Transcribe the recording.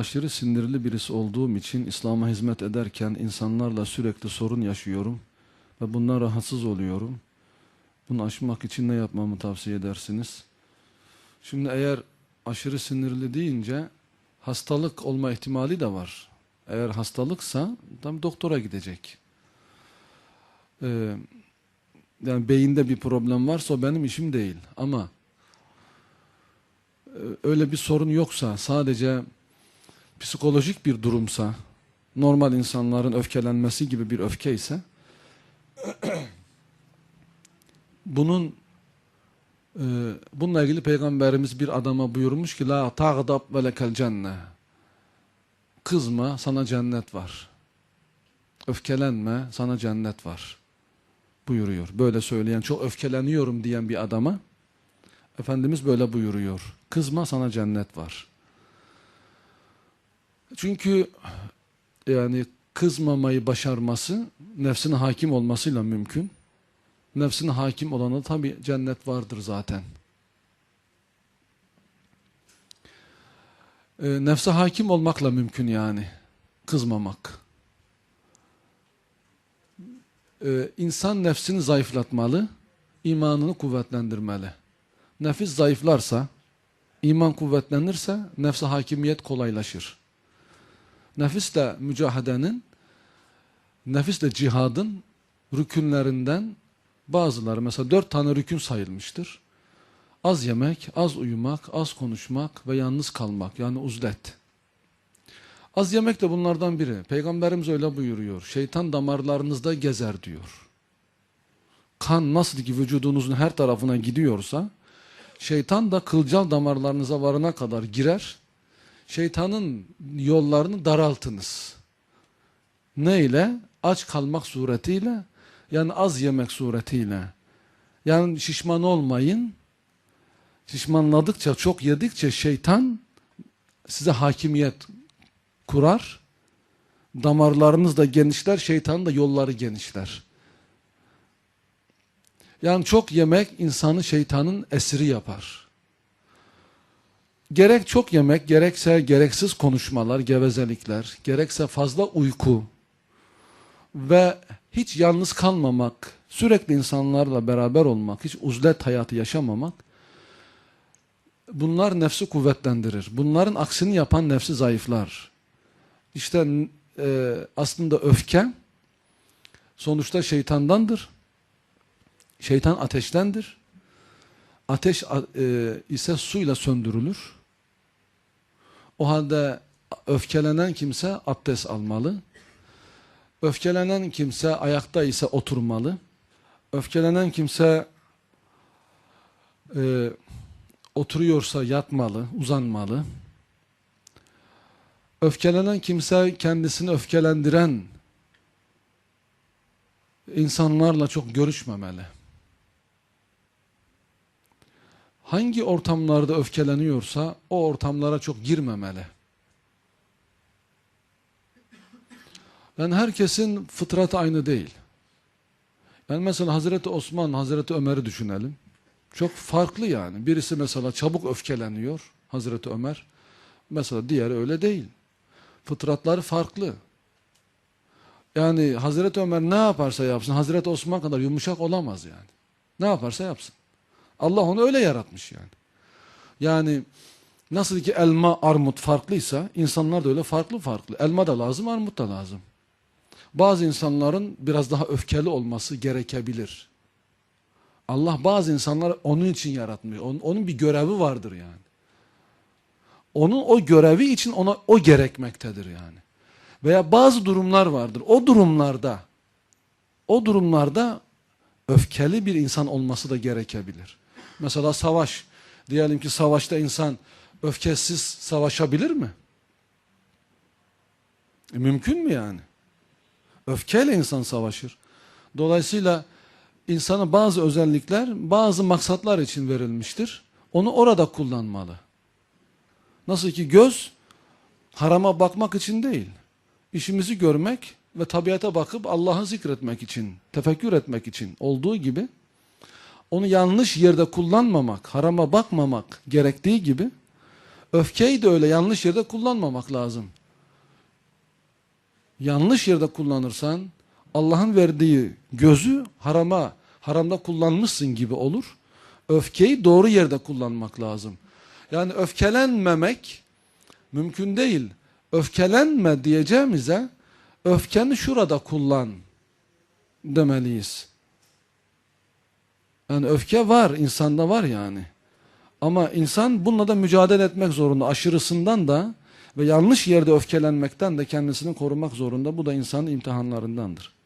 aşırı sinirli birisi olduğum için İslam'a hizmet ederken insanlarla sürekli sorun yaşıyorum ve bundan rahatsız oluyorum. Bunu aşmak için ne yapmamı tavsiye edersiniz? Şimdi eğer aşırı sinirli deyince hastalık olma ihtimali de var. Eğer hastalıksa tam doktora gidecek. Ee, yani beyinde bir problem varsa o benim işim değil. Ama e, öyle bir sorun yoksa sadece psikolojik bir durumsa normal insanların öfkelenmesi gibi bir öfke ise bunun e, bununla ilgili peygamberimiz bir adama buyurmuş ki la tağdab ve lekel cenne kızma sana cennet var öfkelenme sana cennet var buyuruyor. Böyle söyleyen çok öfkeleniyorum diyen bir adama Efendimiz böyle buyuruyor. Kızma sana cennet var. Çünkü yani kızmamayı başarması nefsine hakim olmasıyla mümkün. Nefsine hakim olana tabi cennet vardır zaten. E, nefse hakim olmakla mümkün yani. Kızmamak. E, insan nefsini zayıflatmalı, imanını kuvvetlendirmeli. Nefis zayıflarsa, iman kuvvetlenirse nefse hakimiyet kolaylaşır. Nefisle mücahedenin, nefisle cihadın rükünlerinden bazıları mesela dört tane rükün sayılmıştır. Az yemek, az uyumak, az konuşmak ve yalnız kalmak yani uzlet. Az yemek de bunlardan biri. Peygamberimiz öyle buyuruyor. Şeytan damarlarınızda gezer diyor. Kan nasıl ki vücudunuzun her tarafına gidiyorsa şeytan da kılcal damarlarınıza varana kadar girer. Şeytanın yollarını daraltınız. Ne ile? Aç kalmak suretiyle yani az yemek suretiyle. Yani şişman olmayın. Şişmanladıkça, çok yedikçe şeytan size hakimiyet kurar. Damarlarınız da genişler, şeytanın da yolları genişler. Yani çok yemek insanı şeytanın esiri yapar. Gerek çok yemek, gerekse gereksiz konuşmalar, gevezelikler, gerekse fazla uyku ve hiç yalnız kalmamak, sürekli insanlarla beraber olmak, hiç uzlet hayatı yaşamamak bunlar nefsi kuvvetlendirir. Bunların aksini yapan nefsi zayıflar. İşte e, aslında öfke sonuçta şeytandandır. Şeytan ateştendir. Ateş e, ise suyla söndürülür. O halde öfkelenen kimse abdest almalı. Öfkelenen kimse ayakta ise oturmalı. Öfkelenen kimse e, oturuyorsa yatmalı, uzanmalı. Öfkelenen kimse kendisini öfkelendiren insanlarla çok görüşmemeli. Hangi ortamlarda öfkeleniyorsa o ortamlara çok girmemeli. Yani herkesin fıtratı aynı değil. Yani mesela Hazreti Osman, Hazreti Ömer'i düşünelim. Çok farklı yani. Birisi mesela çabuk öfkeleniyor, Hazreti Ömer. Mesela diğeri öyle değil. Fıtratları farklı. Yani Hazreti Ömer ne yaparsa yapsın, Hazreti Osman kadar yumuşak olamaz yani. Ne yaparsa yapsın. Allah onu öyle yaratmış yani. Yani nasıl ki elma, armut farklıysa insanlar da öyle farklı farklı. Elma da lazım, armut da lazım. Bazı insanların biraz daha öfkeli olması gerekebilir. Allah bazı insanlar onun için yaratmış. Onun, onun bir görevi vardır yani. Onun o görevi için ona o gerekmektedir yani. Veya bazı durumlar vardır. O durumlarda o durumlarda öfkeli bir insan olması da gerekebilir. Mesela savaş. Diyelim ki savaşta insan öfkesiz savaşabilir mi? E, mümkün mü yani? Öfkeyle insan savaşır. Dolayısıyla insana bazı özellikler bazı maksatlar için verilmiştir. Onu orada kullanmalı. Nasıl ki göz harama bakmak için değil. İşimizi görmek ve tabiata bakıp Allah'ı zikretmek için, tefekkür etmek için olduğu gibi onu yanlış yerde kullanmamak, harama bakmamak gerektiği gibi Öfkeyi de öyle yanlış yerde kullanmamak lazım. Yanlış yerde kullanırsan Allah'ın verdiği gözü harama, haramda kullanmışsın gibi olur. Öfkeyi doğru yerde kullanmak lazım. Yani öfkelenmemek mümkün değil. Öfkelenme diyeceğimize öfkeni şurada kullan demeliyiz. Yani öfke var, insanda var yani. Ama insan bununla da mücadele etmek zorunda. Aşırısından da ve yanlış yerde öfkelenmekten de kendisini korumak zorunda. Bu da insanın imtihanlarındandır.